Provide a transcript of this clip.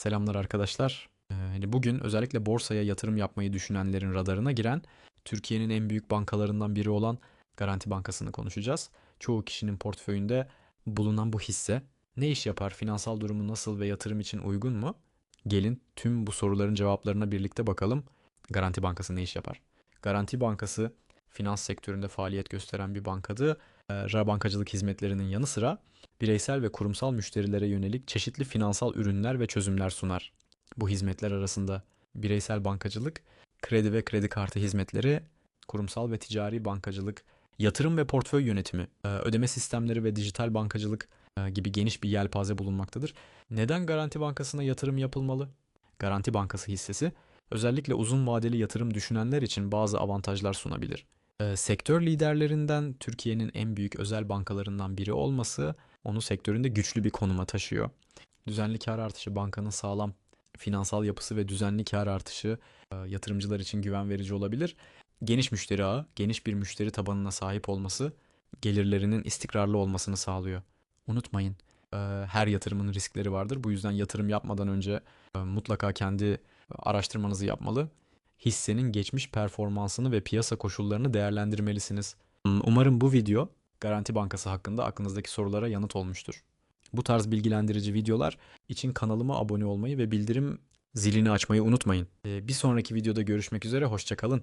Selamlar arkadaşlar. Ee, hani bugün özellikle borsaya yatırım yapmayı düşünenlerin radarına giren Türkiye'nin en büyük bankalarından biri olan Garanti Bankası'nı konuşacağız. Çoğu kişinin portföyünde bulunan bu hisse ne iş yapar, finansal durumu nasıl ve yatırım için uygun mu? Gelin tüm bu soruların cevaplarına birlikte bakalım. Garanti Bankası ne iş yapar? Garanti Bankası finans sektöründe faaliyet gösteren bir bankadı. Ee, bankacılık hizmetlerinin yanı sıra bireysel ve kurumsal müşterilere yönelik çeşitli finansal ürünler ve çözümler sunar. Bu hizmetler arasında bireysel bankacılık, kredi ve kredi kartı hizmetleri, kurumsal ve ticari bankacılık, yatırım ve portföy yönetimi, e, ödeme sistemleri ve dijital bankacılık e, gibi geniş bir yelpaze bulunmaktadır. Neden Garanti Bankası'na yatırım yapılmalı? Garanti Bankası hissesi özellikle uzun vadeli yatırım düşünenler için bazı avantajlar sunabilir. E, Sektör liderlerinden Türkiye'nin en büyük özel bankalarından biri olması onu sektöründe güçlü bir konuma taşıyor. Düzenli kar artışı bankanın sağlam finansal yapısı ve düzenli kar artışı e, yatırımcılar için güven verici olabilir. Geniş müşteri ağı, geniş bir müşteri tabanına sahip olması gelirlerinin istikrarlı olmasını sağlıyor. Unutmayın, e, her yatırımın riskleri vardır. Bu yüzden yatırım yapmadan önce e, mutlaka kendi araştırmanızı yapmalı. Hissenin geçmiş performansını ve piyasa koşullarını değerlendirmelisiniz. Umarım bu video Garanti Bankası hakkında aklınızdaki sorulara yanıt olmuştur. Bu tarz bilgilendirici videolar için kanalıma abone olmayı ve bildirim zilini açmayı unutmayın. Ee, Bir sonraki videoda görüşmek üzere, hoşçakalın.